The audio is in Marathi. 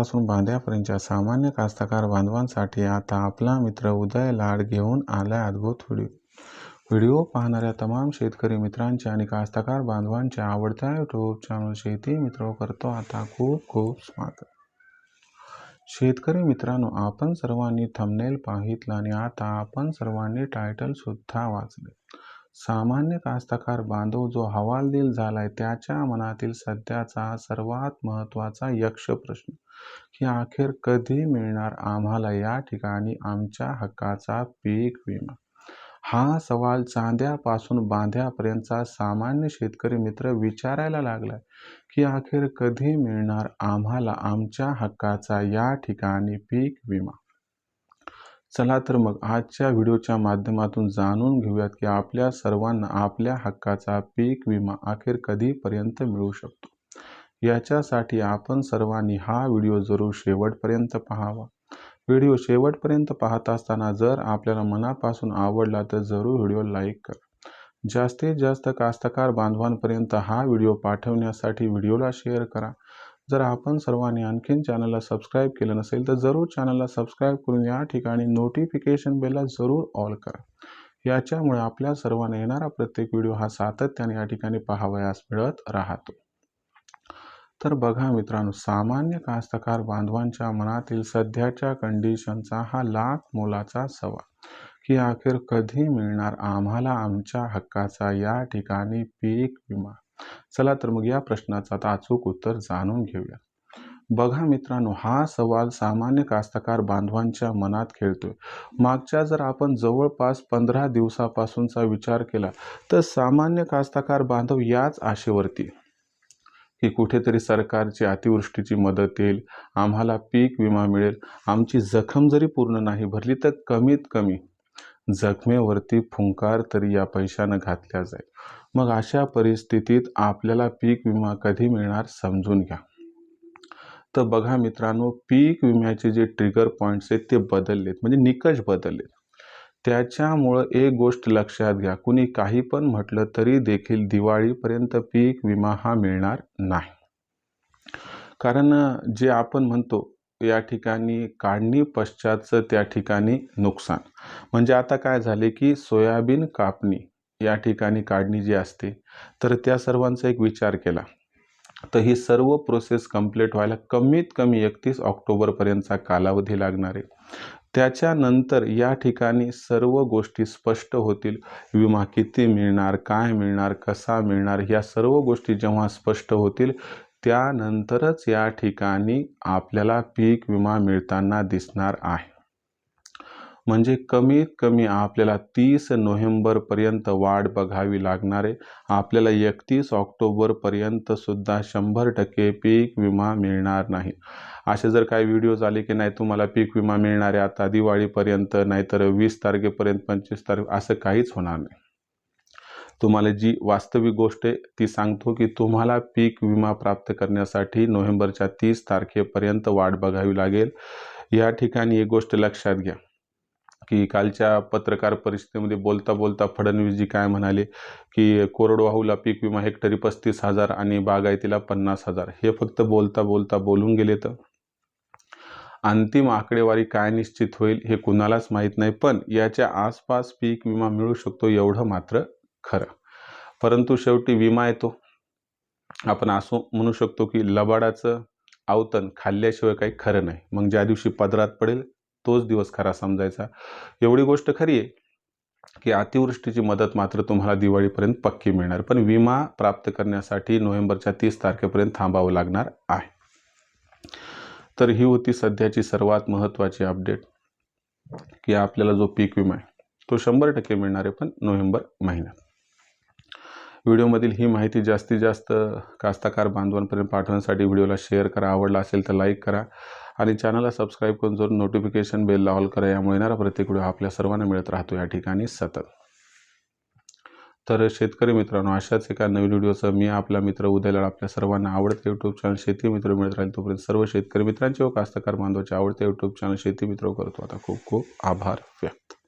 पासून बांध्यापर्यंतच्या सामान्य कास्तकार बांधवांसाठी आता आपला मित्र उदय लाड घेऊन आलाय अद्भुत व्हिडिओ. व्हिडिओ पाहणाऱ्या तमाम शेतकरी मित्रांचे आणि कास्तकार बांधवांच्या आवडत्या यूट्यूब चॅनल शेती मित्र करतो आता खूप खूप स्वागत. शेतकरी मित्रांनो आपण सर्वांनी थंबनेल पाहितलं आणि आता आपण सर्वांनी टायटल सुद्धा वाचले. सामान्य कास्तकार बांधव जो हवालदिल झालाय त्याच्या मनातील सध्याचा सर्वात महत्त्वाचा यक्ष प्रश्न की अखेर कधी मिळणार आम्हाला या ठिकाणी आमच्या हक्काचा पीक विमा? हा सवाल चांद्यापासून बांध्यापर्यंतचा सामान्य शेतकरी मित्र विचारायला लागलाय की अखेर कधी मिळणार आम्हाला आमच्या हक्काचा या ठिकाणी पीक विमा? चला तर मग आजच्या व्हिडिओच्या माध्यमातून जाणून घेऊयात की आपल्या सर्वांना आपल्या हक्काचा पीक विमा अखेर कधीपर्यंत मिळू शकतो? याच्यासाठी आपण सर्वांनी हा व्हिडिओ जरूर शेवटपर्यंत पाहावा. व्हिडिओ शेवटपर्यंत पाहत असताना जर आपल्याला मनापासून आवडला तर जरूर व्हिडिओ लाईक करा. जास्तीत जास्त कास्तकार बांधवांपर्यंत हा व्हिडिओ पाठवण्यासाठी व्हिडिओला शेअर करा. जर आपण सर्वांनी आणखीन चॅनलला सबस्क्राईब केलं नसेल तर जरूर चॅनलला सबस्क्राईब करून या ठिकाणी नोटिफिकेशन बेलला जरूर ऑल करा. याच्यामुळे आपल्या सर्वांना येणारा प्रत्येक व्हिडिओ हा सातत्याने या ठिकाणी पाहावयास मिळत राहतो. तर बघा मित्रांनो सामान्य कास्तकार बांधवांच्या मनातील सध्याच्या कंडिशनचा हा लाख मोलाचा सवाल की अखेर कधी मिळणार आम्हाला आमच्या हक्काचा या ठिकाणी पीक विमा? चला तर मग या प्रश्नाचं आता अचूक उत्तर जाणून घेऊया. बघा मित्रांनो हा सवाल सामान्य कास्तकार बांधवांच्या मनात खेळतोय. मागच्या जर आपण जवळपास पंधरा दिवसापासूनचा विचार केला तर सामान्य कास्तकार बांधव याच आशेवरती की कुठेतरी सरकारची अतिवृष्टीची मदत येईल आम्हाला पीक विमा मिळेल आमची जखम जरी पूर्ण नाही भरली तर कमीत कमी जखमेवरती फुंकार तरी या पैशानं घातल्या जाईल. मग अशा परिस्थितीत आपल्याला पीक विमा कधी मिळणार समजून घ्या. तर बघा मित्रांनो पीक विम्याचे जे ट्रिगर पॉईंट्स आहेत ते बदललेत म्हणजे निकष बदललेत. त्याच्यामुळं एक गोष्ट लक्षात घ्या कुणी काही पण म्हटलं तरी देखील दिवाळीपर्यंत पीक विमा हा मिळणार नाही. कारण जे आपण म्हणतो या ठिकाणी काढणी पश्चातचं त्या ठिकाणी नुकसान. म्हणजे आता काय झाले की सोयाबीन कापणी या ठिकाणी काढणी जी असते तर त्या सर्वांचा एक विचार केला. तर ही सर्व प्रोसेस कंप्लीट व्हायला कमीत कमी एकतीस ऑक्टोबरपर्यंतचा कालावधी लागणार आहे. त्याच्यानंतर या ठिकाणी सर्व गोष्टी स्पष्ट होतील. विमा किती मिळणार काय मिळणार कसा मिळणार या सर्व गोष्टी जेव्हा स्पष्ट होतील त्यानंतरच या ठिकाणी आपल्याला पीक विमा मिळताना दिसणार आहे. म्हणजे कमीत कमी आपल्याला तीस नोव्हेंबरपर्यंत वाट बघावी लागणार आहे आपल्याला एकतीस ऑक्टोबरपर्यंत सुद्धा शंभर टक्के पीक विमा मिळणार नाही. असे जर काही व्हिडिओज आले की नाही तुम्हाला पीक विमा मिळणार आहे आता दिवाळीपर्यंत नाहीतर वीस तारखेपर्यंत पंचवीस तारखे असं काहीच होणार नाही. तुम्हाला जी वास्तविक गोष्ट आहे ती सांगतो की तुम्हाला पीक विमा प्राप्त करण्यासाठी नोव्हेंबरच्या तीस तारखेपर्यंत वाट बघावी लागेल. या ठिकाणी एक गोष्ट लक्षात घ्या की कालच्या पत्रकार परिषदेमध्ये बोलता बोलता फडणवीसजी काय म्हणाले की कोरडवाहूला पीक विमा हेक्टरी पस्तीस हजार आणि बागायतीला पन्नास हजार. हे फक्त बोलता बोलता बोलून गेले तर? अंतिम आकडेवारी काय निश्चित होईल हे कुणालाच माहीत नाही पण याच्या आसपास पीक विमा मिळू शकतो एवढं मात्र खरं. परंतु शेवटी विमा येतो. आपण असं म्हणू शकतो की लबाडाचं आवतन खाल्ल्याशिवाय काही खरं नाही. मग ज्या दिवशी पदरात पडेल तोच दिवस खरा समजायचा. एवढी गोष्ट खरी आहे की अतिवृष्टीची मदत मात्र तुम्हाला दिवाळीपर्यंत पक्की मिळणार. पण विमा प्राप्त करण्यासाठी नोव्हेंबरच्या तीस तारखेपर्यंत थांबावं लागणार आहे. तर ही होती सध्याची सर्वात महत्त्वाची अपडेट की आपल्याला जो पीक विमा आहे तो शंभर टक्के मिळणार आहे पण नोव्हेंबर महिन्यात. व्हिडिओमधील ही माहिती जास्तीत जास्त कास्ताकार बांधवांपर्यंत पाठवण्यासाठी व्हिडिओला शेअर करा. आवडला असेल तर लाईक करा आणि चॅनलला सबस्क्राईब करून जरूर नोटिफिकेशन बेलला ऑल करा. यामुळे येणारा प्रत्येक व्हिडिओ आपल्या सर्वांना मिळत राहतो. या ठिकाणी सतत. तर शेतकरी मित्रांनो अशाच एका नवीन व्हिडिओचं मी आपला मित्र उदयलाड आपल्या सर्वांना आवडते यूट्यूब चॅनल शेती मित्र मिळत राहील तोपर्यंत सर्व शेतकरी मित्रांचे व कास्तकार बांधवाचे आवडते यूट्यूब चॅनल शेती मित्र करतो. आता खूप खूप आभार व्यक्त.